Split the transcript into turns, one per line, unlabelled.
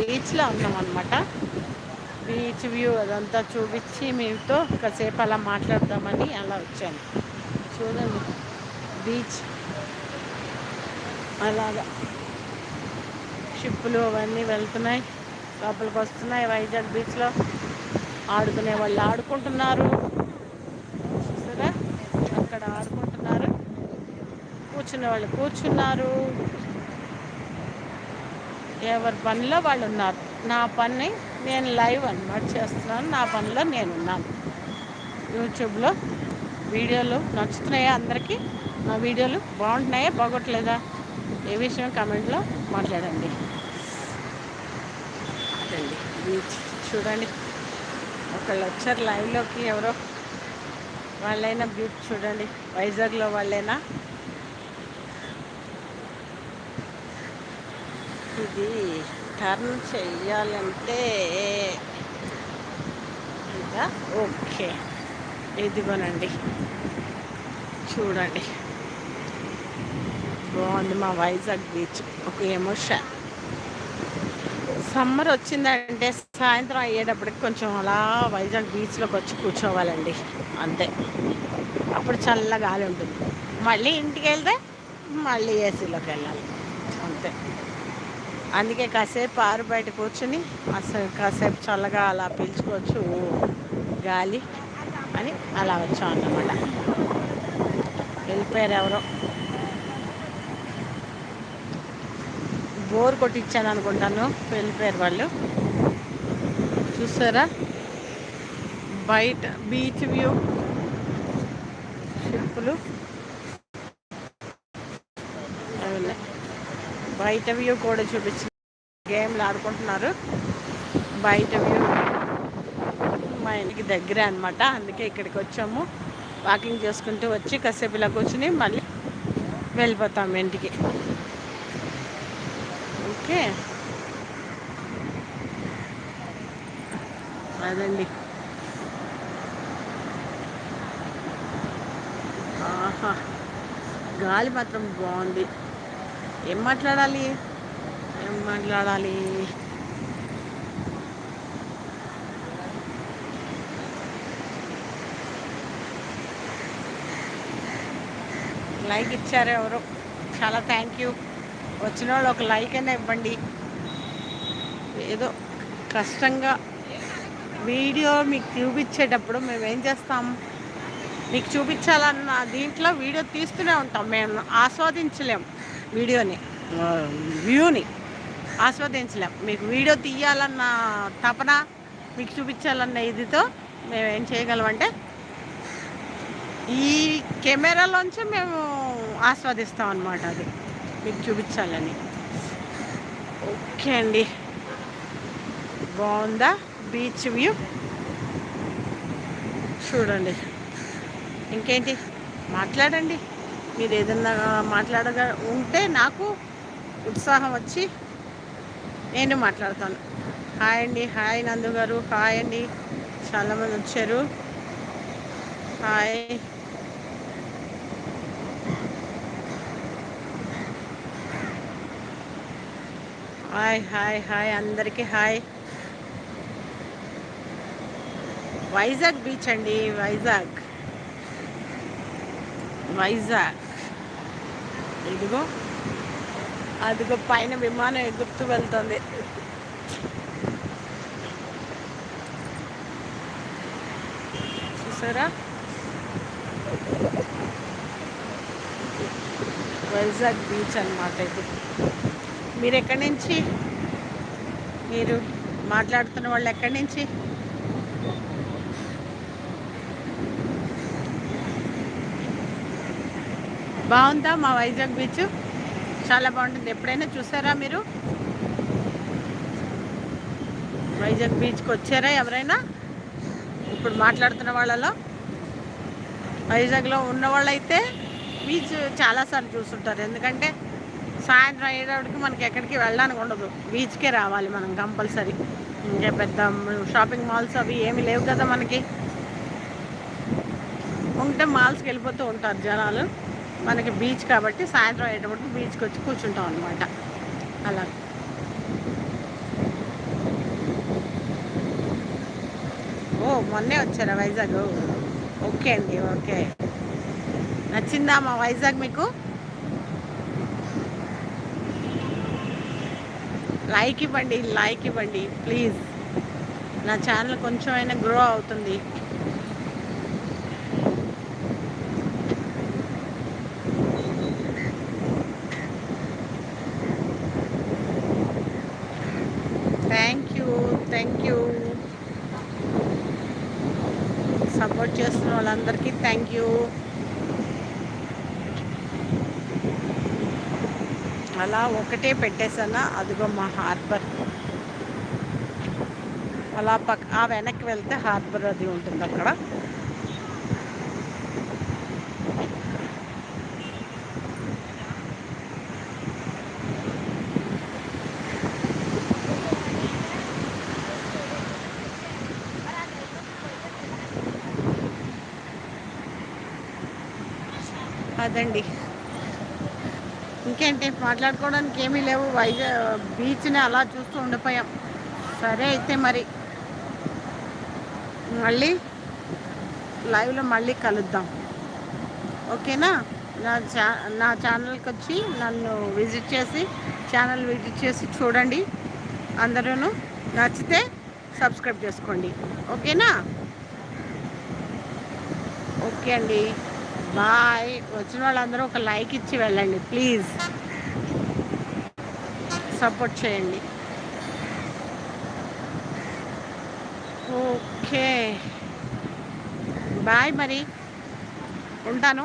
బీచ్లో ఉన్నాం అనమాట బీచ్ వ్యూ అదంతా చూపించి మీతో కాసేపు అలా మాట్లాడదామని అలా వచ్చాను. చూడండి బీచ్. అలాగా. షిప్పులు అవన్నీ వెళ్తున్నాయి లోపలికి వస్తున్నాయి వైజాగ్ బీచ్లో. ఆడుకునే వాళ్ళు ఆడుకుంటున్నారు. చూసారా? అక్కడ ఆడుకుంటున్నారు. కూర్చునే వాళ్ళు కూర్చున్నారు. ఎవరి పనిలో వాళ్ళు ఉన్నారు. నా పని నేను లైవ్ అనమాట చేస్తున్నాను. నా పనిలో నేను ఉన్నాను యూట్యూబ్లో వీడియోలు నచ్చుతున్నాయా అందరికీ? నా వీడియోలు బాగుంటున్నాయా? బాగోట్లేదా? ఏ విషయం కమెంట్లో మాట్లాడండి. అదండి. బీచ్ చూడండి. ఒకళ్ళు వచ్చారు లైవ్లోకి ఎవరో వాళ్ళైనా బీచ్ చూడండి. వైజాగ్లో వాళ్ళైనా ఇది టర్న్ చెయ్యాలంటే ఇంకా ఓకే. ఇదిగోనండి. చూడండి. బాగుంది మా వైజాగ్ బీచ్. ఒక ఎమోషన్. సమ్మర్ వచ్చిందంటే సాయంత్రం అయ్యేటప్పటికి కొంచెం అలా వైజాగ్ బీచ్లోకి వచ్చి కూర్చోవాలండి. అంతే. అప్పుడు చల్ల గాలి ఉంటుంది. మళ్ళీ ఇంటికి వెళ్తే మళ్ళీ ఏసీలోకి వెళ్ళాలి. అంతే. అందుకే కాసేపు ఆరు బయట కూర్చుని అసలు కాసేపు చల్లగా అలా పీల్చుకోవచ్చు గాలి అని అలా వచ్చాం అన్నమాట. వెళ్ళిపోయారు ఎవరో. బోర్ కొట్టించాను అనుకుంటాను వెళ్ళిపోయారు వాళ్ళు. చూసారా? బయట బీచ్ వ్యూ. షిప్పులు. బయట వ్యూ కూడా చూపించిన గేమ్లు ఆడుకుంటున్నారు. బయట వ్యూ మా ఇంటికి దగ్గరే అనమాట అందుకే ఇక్కడికి వచ్చాము. వాకింగ్ చేసుకుంటూ వచ్చి కాసేపు ఇలా కూర్చుని మళ్ళీ వెళ్ళిపోతాం ఇంటికి. ఓకే. అదండి. ఆహా. గాలి మాత్రం బాగుంది. ఏం మాట్లాడాలి? ఏం మాట్లాడాలి? లైక్ ఇచ్చారు ఎవరు? చాలా థ్యాంక్ యూ. వచ్చిన వాళ్ళు ఒక లైక్ అయినా ఇవ్వండి. ఏదో కష్టంగా వీడియో మీకు చూపించేటప్పుడు మేము ఏం చేస్తాం? మీకు చూపించాలన్న దీంట్లో వీడియో తీస్తూనే ఉంటాం. మేము ఆస్వాదించలేం. వీడియోని వ్యూని ఆస్వాదించలేం. మీకు వీడియో తీయాలన్న తపన మీకు చూపించాలన్న ఇదితో మేము ఏం చేయగలమంటే ఈ కెమెరాలోంచి మేము ఆస్వాదిస్తాం అనమాట అది. మీకు చూపించాలని. ఓకే అండి. బాగుందా? Beach view. చూడండి. ఇంకేంటి? మాట్లాడండి. మీరు ఏదన్నా మాట్లాడగా ఉంటే నాకు ఉత్సాహం వచ్చి నేను మాట్లాడతాను. హాయ్ అండి హాయ్ నందు గారు హాయ్ అండి. చాలామంది వచ్చారు. హాయ్. హాయ్ హాయ్ హాయ్ అందరికీ హాయ్. వైజాగ్ బీచ్ అండి వైజాగ్. వైజాగ్ ఇదిగో. అదిగో పైన విమానం ఎగురుతూ వెళ్తుంది. చూసారా? వైజాగ్ బీచ్ అనమాట ఇది. మీరు ఎక్కడి నుంచి? మీరు మాట్లాడుతున్న వాళ్ళు ఎక్కడి నుంచి? బాగుందా మా వైజాగ్ బీచ్? చాలా బాగుంటుంది. ఎప్పుడైనా చూసారా మీరు? వైజాగ్ బీచ్కి వచ్చారా ఎవరైనా? ఇప్పుడు మాట్లాడుతున్న వాళ్ళలో? వైజాగ్లో ఉన్నవాళ్ళైతే బీచ్ చాలాసార్లు చూస్తుంటారు. ఎందుకంటే సాయంత్రం అయ్యేటప్పటికి మనకి ఎక్కడికి వెళ్ళడానికి ఉండదు. బీచ్కే రావాలి మనం కంపల్సరీ. ఇంకా పెద్ద షాపింగ్ మాల్స్ అవి ఏమి లేవు కదా మనకి. ఉంటే మాల్స్కి వెళ్ళిపోతూ ఉంటారు జనాలు. మనకి బీచ్ కాబట్టి సాయంత్రం అయ్యేటప్పటికి బీచ్కి వచ్చి కూర్చుంటాం అనమాట అలా. ఓ మొన్నే వచ్చారా వైజాగ్? ఓకే అండి ఓకే. నచ్చిందా మా వైజాగ్ మీకు? లైక్ ఇవ్వండి లైక్ ఇవ్వండి ప్లీజ్. నా ఛానల్ కొంచెం అయినా గ్రో అవుతుంది. వాళ్ళందరికీ థ్యాంక్ యూ అలా ఒకటే పెట్టేసానా అదిగో మా హార్బర్. అలా పక్క ఆ వెనక్కి వెళ్తే హార్బర్ అది ఉంటుంది అక్కడ అదండి ఇంకేంటి మాట్లాడుకోవడానికి ఏమీ లేవు. వైజాగ్ బీచ్ని అలా చూస్తూ ఉండిపోయాం. సరే అయితే మరి. మళ్ళీ లైవ్లో మళ్ళీ కలుద్దాం. ఓకేనా? నా చా నా ఛానల్కి వచ్చి నన్ను విజిట్ చేసి ఛానల్ విజిట్ చేసి చూడండి. అందరూ నచ్చితే సబ్స్క్రైబ్ చేసుకోండి. ఓకేనా? ఓకే అండి. బాయ్. వచ్చిన వాళ్ళందరూ ఒక లైక్ ఇచ్చి వెళ్ళండి ప్లీజ్. సపోర్ట్ చేయండి. ఓకే. బాయ్ మరి. ఉంటాను.